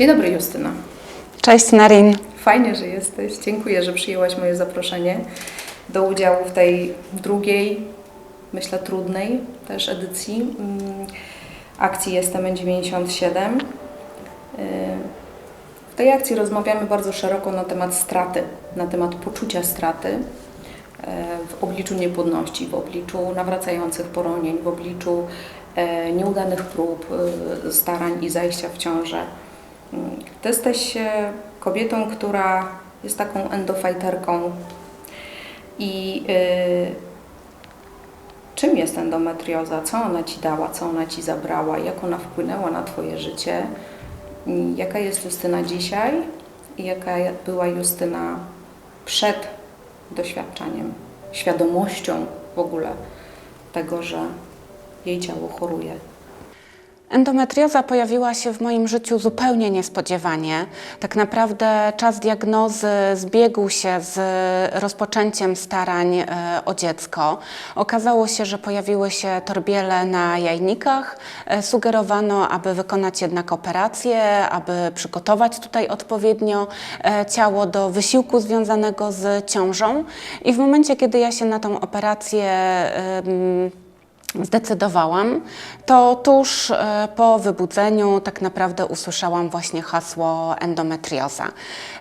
Dzień dobry Justyna. Cześć Narin. Fajnie, że jesteś. Dziękuję, że przyjęłaś moje zaproszenie do udziału w tej drugiej, myślę trudnej też edycji mm, akcji Jestem N97. Y, W tej akcji rozmawiamy bardzo szeroko na temat straty, na temat poczucia straty y, w obliczu niepłodności, w obliczu nawracających poronień, w obliczu y, nieudanych prób, y, starań i zajścia w ciążę. Ty jesteś e, kobietą, która jest taką endofajterką. I y, czym jest endometrioza? Co ona ci dała? Co ona ci zabrała? Jak ona wpłynęła na twoje życie? Jaka jest Justyna dzisiaj? I jaka była Justyna przed doświadczeniem, świadomością w ogóle tego, że jej ciało choruje? Endometrioza pojawiła się w moim życiu zupełnie niespodziewanie. Tak naprawdę czas diagnozy zbiegł się z rozpoczęciem starań e, o dziecko. Okazało się, że pojawiły się torbiele na jajnikach. E, Sugerowano, aby wykonać jednak operację, aby przygotować tutaj odpowiednio e, ciało do wysiłku związanego z ciążą. I w momencie, kiedy ja się na tą operację zdecydowałam, to tuż e, po wybudzeniu tak naprawdę usłyszałam właśnie hasło endometrioza.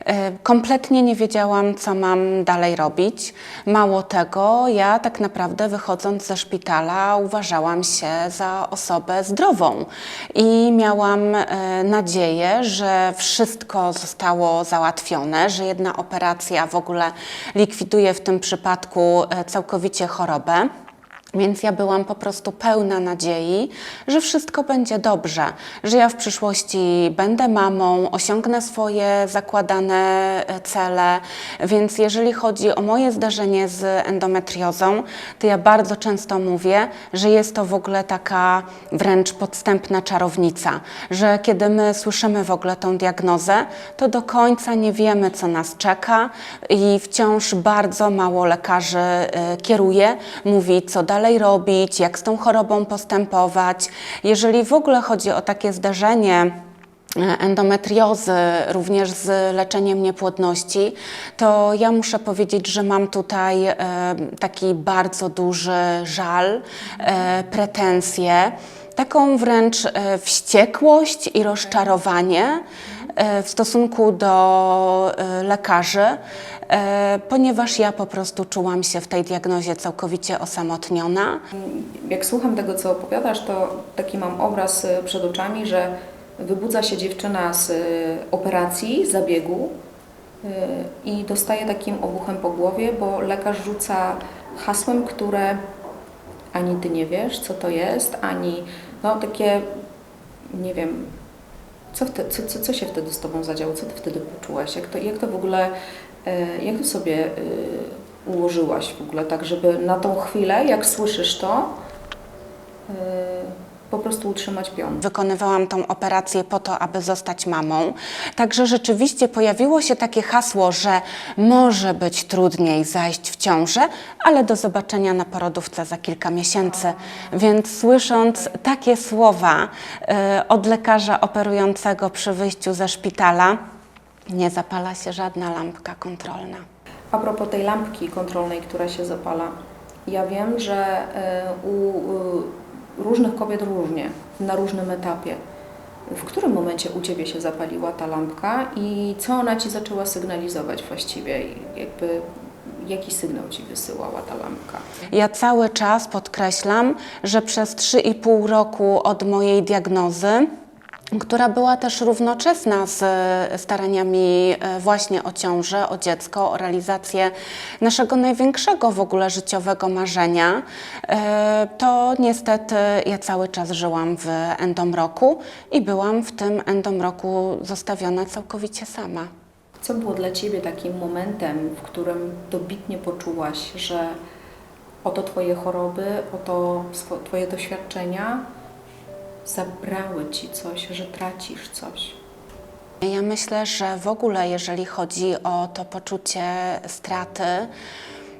E, Kompletnie nie wiedziałam, co mam dalej robić. Mało tego, ja tak naprawdę wychodząc ze szpitala uważałam się za osobę zdrową i miałam e, nadzieję, że wszystko zostało załatwione, że jedna operacja w ogóle likwiduje w tym przypadku całkowicie chorobę. Więc ja byłam po prostu pełna nadziei, że wszystko będzie dobrze, że ja w przyszłości będę mamą, osiągnę swoje zakładane e, cele. Więc jeżeli chodzi o moje zdarzenie z endometriozą, to ja bardzo często mówię, że jest to w ogóle taka wręcz podstępna czarownica, że kiedy my słyszymy w ogóle tą diagnozę, to do końca nie wiemy, co nas czeka i wciąż bardzo mało lekarzy e, kieruje, mówi, co dalej robić, jak z tą chorobą postępować. Jeżeli w ogóle chodzi o takie zdarzenie, e, endometriozy, również z leczeniem niepłodności, to ja muszę powiedzieć, że mam tutaj e, taki bardzo duży żal, e, pretensje, taką wręcz wściekłość i rozczarowanie w stosunku do e, lekarzy, e, ponieważ ja po prostu czułam się w tej diagnozie całkowicie osamotniona. Jak słucham tego, co opowiadasz, to taki mam obraz przed oczami, że wybudza się dziewczyna z operacji, zabiegu i dostaje takim obuchem po głowie, bo lekarz rzuca hasłem, które ani ty nie wiesz, co to jest, ani no takie, nie wiem, co, co, co, co się wtedy z tobą zadziało, co ty wtedy poczułaś, jak to, jak to w ogóle, e, jak to sobie e, ułożyłaś w ogóle, tak żeby na tą chwilę, jak słyszysz to, e, po prostu utrzymać pion. Wykonywałam tą operację po to, aby zostać mamą. Także rzeczywiście pojawiło się takie hasło, że może być trudniej zajść w ciążę, ale do zobaczenia na porodówce za kilka miesięcy. Więc słysząc takie słowa e, od lekarza operującego przy wyjściu ze szpitala, nie zapala się żadna lampka kontrolna. A propos tej lampki kontrolnej, która się zapala, ja wiem, że e, u różnych kobiet różnie, na różnym etapie. W którym momencie u Ciebie się zapaliła ta lampka i co ona Ci zaczęła sygnalizować właściwie? Jakby, jaki sygnał Ci wysyłała ta lampka? Ja cały czas podkreślam, że przez 3,5 roku od mojej diagnozy, która była też równoczesna z e, staraniami e, właśnie o ciążę, o dziecko, o realizację naszego największego w ogóle życiowego marzenia, e, to niestety ja cały czas żyłam w endomroku i byłam w tym endomroku zostawiona całkowicie sama. Co było dla Ciebie takim momentem, w którym dobitnie poczułaś, że oto Twoje choroby, oto Twoje doświadczenia zabrały Ci coś, że tracisz coś? Ja myślę, że w ogóle jeżeli chodzi o to poczucie straty,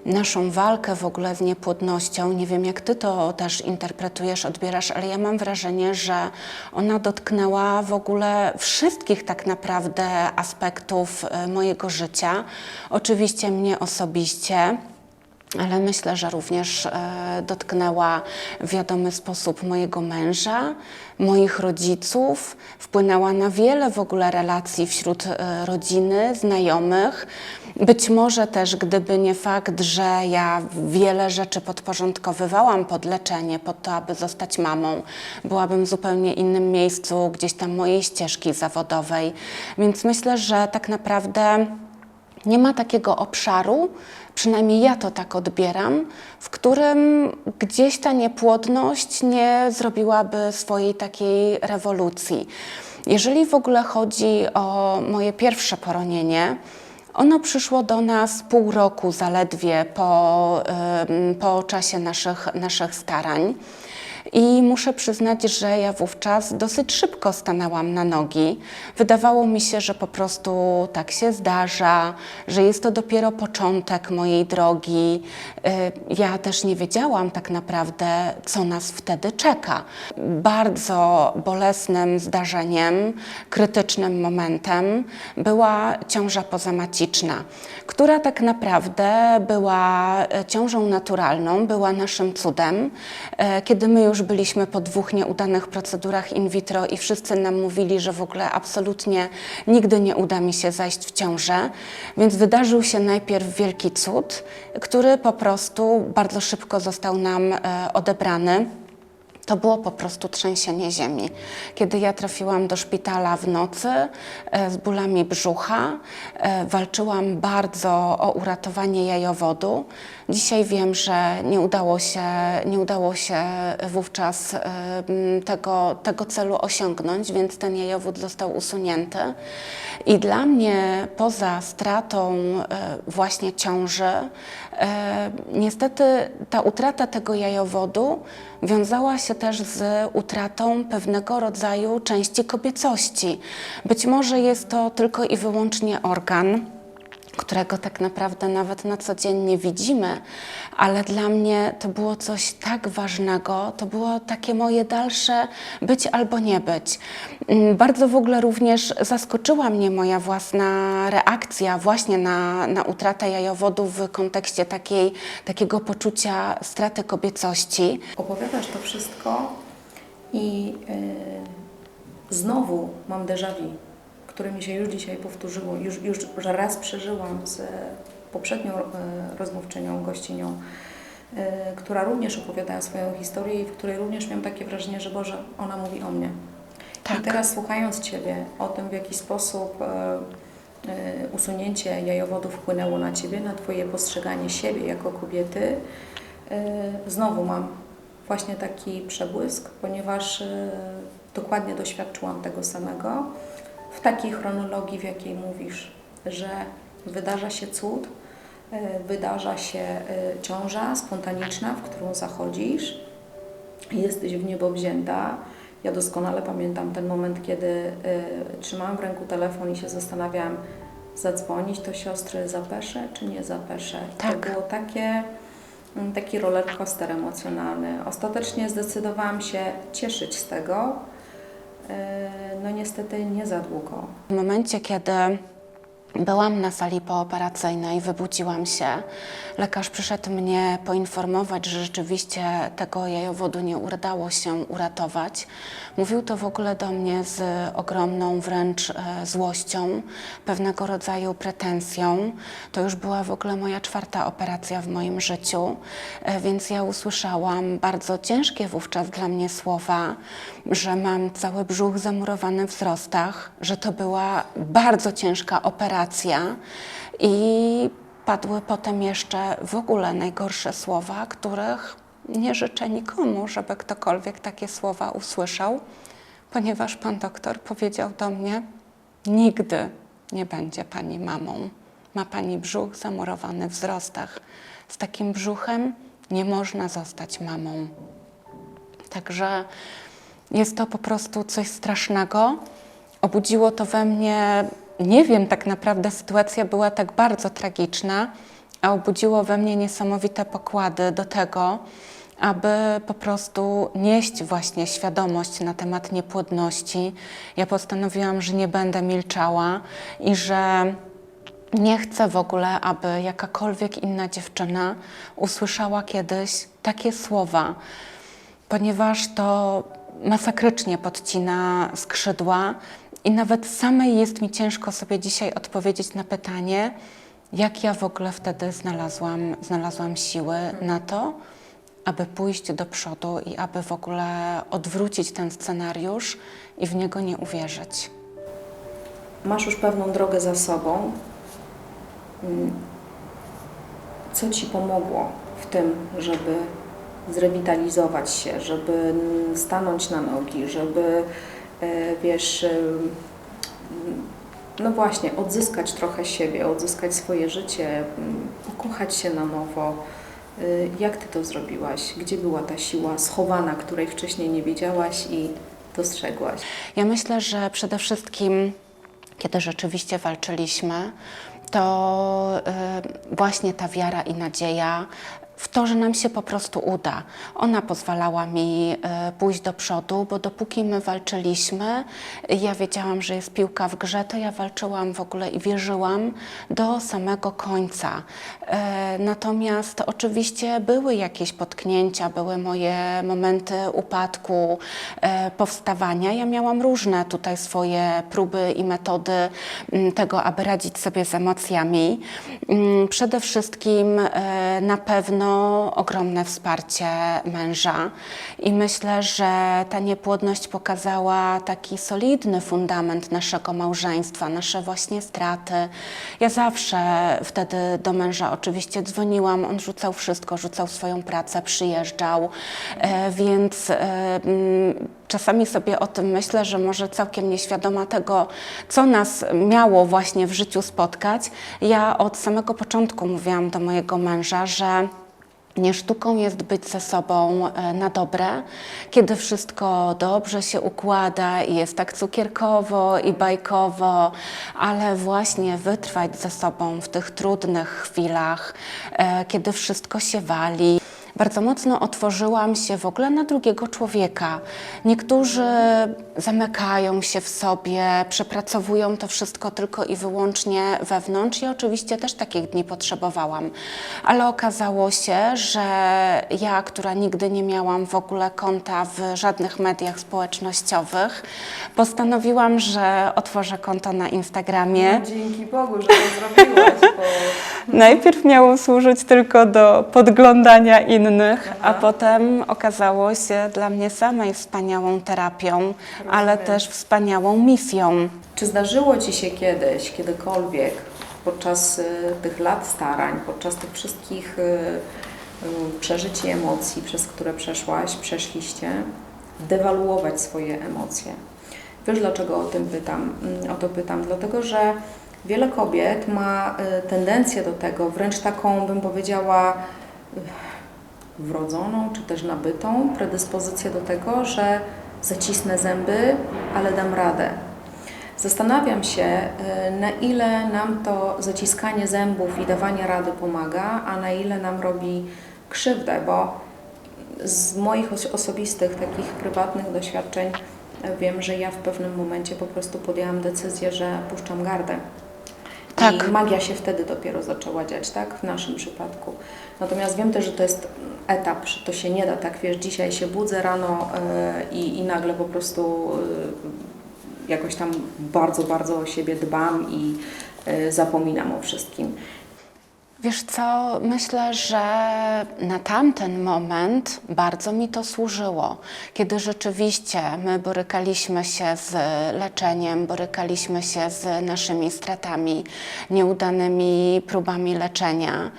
naszą walkę w ogóle z niepłodnością, nie wiem jak ty to też interpretujesz, odbierasz, ale ja mam wrażenie, że ona dotknęła w ogóle wszystkich tak naprawdę aspektów e, mojego życia. Oczywiście mnie osobiście. Ale myślę, że również e, dotknęła w wiadomy sposób mojego męża, moich rodziców, wpłynęła na wiele w ogóle relacji wśród e, rodziny, znajomych. Być może też, gdyby nie fakt, że ja wiele rzeczy podporządkowywałam pod leczenie, pod to, aby zostać mamą, byłabym w zupełnie innym miejscu, gdzieś tam mojej ścieżki zawodowej. Więc myślę, że tak naprawdę nie ma takiego obszaru, przynajmniej ja to tak odbieram, w którym gdzieś ta niepłodność nie zrobiłaby swojej takiej rewolucji. Jeżeli w ogóle chodzi o moje pierwsze poronienie, ono przyszło do nas pół roku zaledwie po, po czasie naszych, naszych starań. I muszę przyznać, że ja wówczas dosyć szybko stanęłam na nogi. Wydawało mi się, że po prostu tak się zdarza, że jest to dopiero początek mojej drogi. Y, Ja też nie wiedziałam tak naprawdę, co nas wtedy czeka. Bardzo bolesnym zdarzeniem, krytycznym momentem była ciąża pozamaciczna, która tak naprawdę była e, ciążą naturalną, była naszym cudem. E, Kiedy my już byliśmy po dwóch nieudanych procedurach in vitro i wszyscy nam mówili, że w ogóle absolutnie nigdy nie uda mi się zajść w ciążę, więc wydarzył się najpierw wielki cud, który po prostu bardzo szybko został nam e, odebrany. To było po prostu trzęsienie ziemi. Kiedy ja trafiłam do szpitala w nocy e, z bólami brzucha, e, walczyłam bardzo o uratowanie jajowodu. Dzisiaj wiem, że nie udało się, nie udało się wówczas tego, tego celu osiągnąć, więc ten jajowód został usunięty. I dla mnie, poza stratą e, właśnie ciąży, e, niestety ta utrata tego jajowodu wiązała się też z utratą pewnego rodzaju części kobiecości. Być może jest to tylko i wyłącznie organ, którego tak naprawdę nawet na co dzień nie widzimy, ale dla mnie to było coś tak ważnego, to było takie moje dalsze być albo nie być. Mm, Bardzo w ogóle również zaskoczyła mnie moja własna reakcja właśnie na, na utratę jajowodu w kontekście takiej, takiego poczucia straty kobiecości. Opowiadasz to wszystko i y, znowu mam déjà vu, które mi się już dzisiaj powtórzyło, już, już raz przeżyłam z poprzednią y, rozmówczynią, gościnią, y, która również opowiadała swoją historię i w której również miałam takie wrażenie, że Boże, ona mówi o mnie. Tak. I teraz słuchając Ciebie o tym, w jaki sposób e, e, usunięcie jajowodu wpłynęło na Ciebie, na Twoje postrzeganie siebie jako kobiety, e, znowu mam właśnie taki przebłysk, ponieważ e, dokładnie doświadczyłam tego samego w takiej chronologii, w jakiej mówisz, że wydarza się cud, e, wydarza się e, ciąża spontaniczna, w którą zachodzisz, jesteś w niebo wzięta. Ja doskonale pamiętam ten moment, kiedy y, trzymałam w ręku telefon i się zastanawiałam, zadzwonić do siostry, zapeszę czy nie zapeszę. Tak. To było takie, mm, taki roller coaster emocjonalny. Ostatecznie zdecydowałam się cieszyć z tego. Y, no niestety nie za długo. W momencie, kiedy byłam na sali pooperacyjnej, wybudziłam się, lekarz przyszedł mnie poinformować, że rzeczywiście tego jajowodu nie udało się uratować. Mówił to w ogóle do mnie z ogromną wręcz e, złością, pewnego rodzaju pretensją. To już była w ogóle moja czwarta operacja w moim życiu, e, więc ja usłyszałam bardzo ciężkie wówczas dla mnie słowa, że mam cały brzuch zamurowany w wzrostach, że to była bardzo ciężka operacja i padły potem jeszcze w ogóle najgorsze słowa, których nie życzę nikomu, żeby ktokolwiek takie słowa usłyszał, ponieważ pan doktor powiedział do mnie: Nigdy nie będzie pani mamą. Ma pani brzuch zamurowany w wzrostach. Z takim brzuchem nie można zostać mamą. Także jest to po prostu coś strasznego. Obudziło to we mnie, nie wiem, tak naprawdę sytuacja była tak bardzo tragiczna, a obudziło we mnie niesamowite pokłady do tego, aby po prostu nieść właśnie świadomość na temat niepłodności. Ja postanowiłam, że nie będę milczała i że nie chcę w ogóle, aby jakakolwiek inna dziewczyna usłyszała kiedyś takie słowa, ponieważ to masakrycznie podcina skrzydła i nawet samej jest mi ciężko sobie dzisiaj odpowiedzieć na pytanie, jak ja w ogóle wtedy znalazłam, znalazłam siły na to, aby pójść do przodu i aby w ogóle odwrócić ten scenariusz i w niego nie uwierzyć. Masz już pewną drogę za sobą. Mm. Co Ci pomogło w tym, żeby zrewitalizować się, żeby stanąć na nogi, żeby, wiesz, em, no właśnie, odzyskać trochę siebie, odzyskać swoje życie, mm, ukochać się na nowo. Y, Jak Ty to zrobiłaś? Gdzie była ta siła schowana, której wcześniej nie wiedziałaś i dostrzegłaś? Ja myślę, że przede wszystkim, kiedy rzeczywiście walczyliśmy, to właśnie ta wiara i nadzieja w to, że nam się po prostu uda. Ona pozwalała mi y, pójść do przodu, bo dopóki my walczyliśmy, ja wiedziałam, że jest piłka w grze, to ja walczyłam w ogóle i wierzyłam do samego końca. E, Natomiast oczywiście były jakieś potknięcia, były moje momenty upadku, e, powstawania. Ja miałam różne tutaj swoje próby i metody tego, aby radzić sobie z emocjami. Przede wszystkim e, na pewno ogromne wsparcie męża i myślę, że ta niepłodność pokazała taki solidny fundament naszego małżeństwa, nasze właśnie straty. Ja zawsze wtedy do męża oczywiście dzwoniłam, on rzucał wszystko, rzucał swoją pracę, przyjeżdżał, e, więc e, mm, czasami sobie o tym myślę, że może całkiem nieświadoma tego, co nas miało właśnie w życiu spotkać. Ja od samego początku mówiłam do mojego męża, że nie sztuką jest być ze sobą e, na dobre, kiedy wszystko dobrze się układa i jest tak cukierkowo i bajkowo, ale właśnie wytrwać ze sobą w tych trudnych chwilach, e, kiedy wszystko się wali. Bardzo mocno otworzyłam się w ogóle na drugiego człowieka. Niektórzy zamykają się w sobie, przepracowują to wszystko tylko i wyłącznie wewnątrz. Ja oczywiście też takich dni potrzebowałam, ale okazało się, że ja, która nigdy nie miałam w ogóle konta w żadnych mediach społecznościowych, postanowiłam, że otworzę konto na Instagramie. Dzięki Bogu, że to zrobiłaś, bo Najpierw miało służyć tylko do podglądania innych, a potem okazało się dla mnie samej wspaniałą terapią, ale też wspaniałą misją. czy zdarzyło Ci się kiedyś, kiedykolwiek, podczas y, tych lat starań, podczas tych wszystkich y, y, przeżyć i emocji, przez które przeszłaś, przeszliście, dewaluować swoje emocje? Wiesz, dlaczego o tym pytam? Mm, O to pytam, dlatego że wiele kobiet ma y, tendencję do tego, wręcz taką, bym powiedziała, wrodzoną czy też nabytą predyspozycję do tego, że zacisnę zęby, ale dam radę. Zastanawiam się, y, na ile nam to zaciskanie zębów i dawanie rady pomaga, a na ile nam robi krzywdę, bo z moich os- osobistych, takich prywatnych doświadczeń y, wiem, że ja w pewnym momencie po prostu podjęłam decyzję, że puszczam gardę. Tak. I magia się wtedy dopiero zaczęła dziać, tak? W naszym przypadku. Natomiast wiem też, że to jest etap, że to się nie da, tak? Wiesz, dzisiaj się budzę rano y, i, i nagle po prostu y, jakoś tam bardzo, bardzo o siebie dbam i y, zapominam o wszystkim. Wiesz co, myślę, że na tamten moment bardzo mi to służyło, kiedy rzeczywiście my borykaliśmy się z leczeniem, borykaliśmy się z naszymi stratami, nieudanymi próbami leczenia.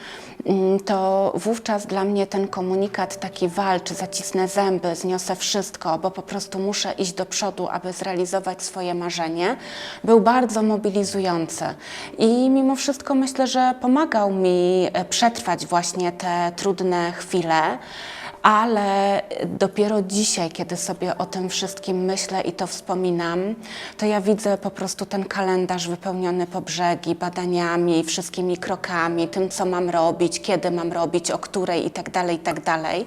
Mm, To wówczas dla mnie ten komunikat taki walcz, zacisnę zęby, zniosę wszystko, bo po prostu muszę iść do przodu, aby zrealizować swoje marzenie, był bardzo mobilizujący. I mimo wszystko myślę, że pomagał mi e, przetrwać właśnie te trudne chwile. Ale dopiero dzisiaj, kiedy sobie o tym wszystkim myślę i to wspominam, to ja widzę po prostu ten kalendarz wypełniony po brzegi, badaniami, wszystkimi krokami, tym, co mam robić, kiedy mam robić, o której i dalej, i tak dalej.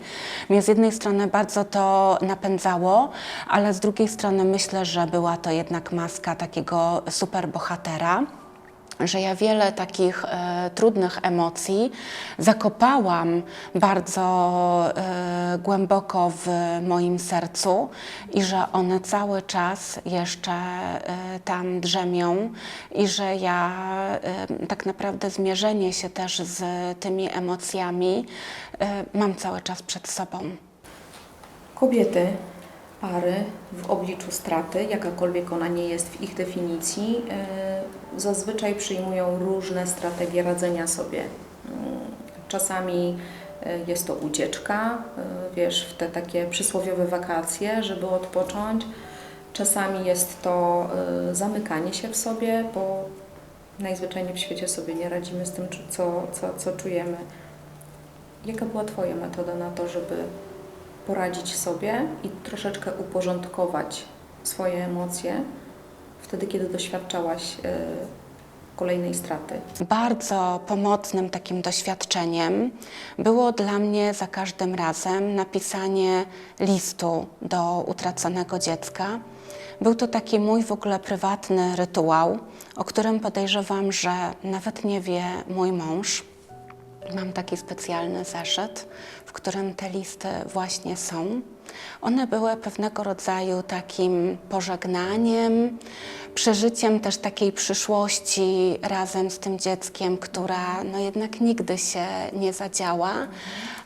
Mnie z jednej strony bardzo to napędzało, ale z drugiej strony myślę, że była to jednak maska takiego superbohatera że ja wiele takich e, trudnych emocji zakopałam bardzo e, głęboko w moim sercu i że one cały czas jeszcze e, tam drzemią i że ja e, tak naprawdę zmierzenie się też z tymi emocjami e, mam cały czas przed sobą. Kobiety, pary w obliczu straty, jakakolwiek ona nie jest w ich definicji, y, zazwyczaj przyjmują różne strategie radzenia sobie. Mm, Czasami y, jest to ucieczka, y, wiesz, w te takie przysłowiowe wakacje, żeby odpocząć. Czasami jest to zamykanie się w sobie, bo najzwyczajniej w świecie sobie nie radzimy z tym, co, co, co czujemy. Jaka była Twoja metoda na to, żeby poradzić sobie i troszeczkę uporządkować swoje emocje wtedy, kiedy doświadczałaś e, kolejnej straty? Bardzo pomocnym takim doświadczeniem było dla mnie za każdym razem napisanie listu do utraconego dziecka. Był to taki mój w ogóle prywatny rytuał, o którym podejrzewam, że nawet nie wie mój mąż. Mam taki specjalny zeszyt, w którym te listy właśnie są. One były pewnego rodzaju takim pożegnaniem, przeżyciem też takiej przyszłości razem z tym dzieckiem, która no jednak nigdy się nie zadziała,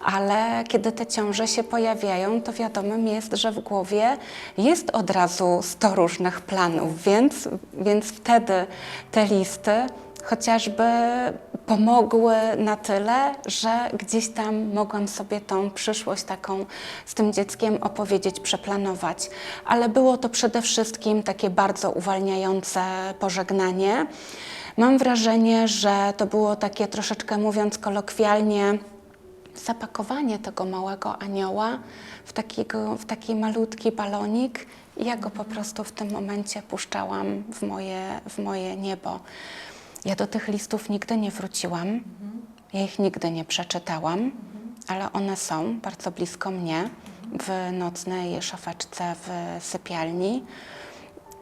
ale kiedy te ciąże się pojawiają, to wiadomym jest, że w głowie jest od razu 100 różnych planów, więc, więc wtedy te listy chociażby pomogły na tyle, że gdzieś tam mogłam sobie tą przyszłość taką z tym dzieckiem opowiedzieć, przeplanować. Ale było to przede wszystkim takie bardzo uwalniające pożegnanie. Mam wrażenie, że to było takie troszeczkę mówiąc kolokwialnie, zapakowanie tego małego anioła w, takiego, w taki malutki balonik i ja go po prostu w tym momencie puszczałam w moje, w moje niebo. Ja do tych listów nigdy nie wróciłam, ja ich nigdy nie przeczytałam, ale one są bardzo blisko mnie w nocnej szafeczce w sypialni.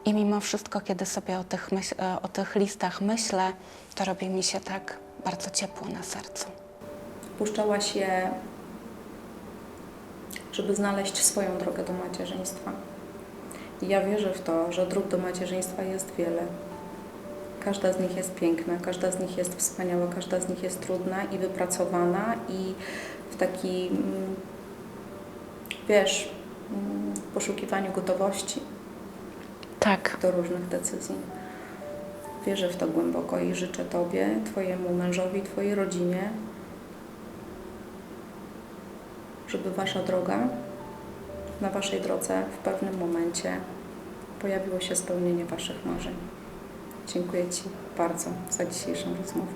I mimo wszystko, kiedy sobie o tych, e, o tych listach myślę, to robi mi się tak bardzo ciepło na sercu. Puszczałaś je, żeby znaleźć swoją drogę do macierzyństwa. I ja wierzę w to, że dróg do macierzyństwa jest wiele. Każda z nich jest piękna, każda z nich jest wspaniała, każda z nich jest trudna i wypracowana i w taki, mm, wiesz, mm, poszukiwaniu gotowości Tak. do różnych decyzji. Wierzę w to głęboko i życzę Tobie, Twojemu mężowi, Twojej rodzinie, żeby Wasza droga, na Waszej drodze w pewnym momencie pojawiło się spełnienie Waszych marzeń. Dziękuję Ci bardzo za dzisiejszą rozmowę.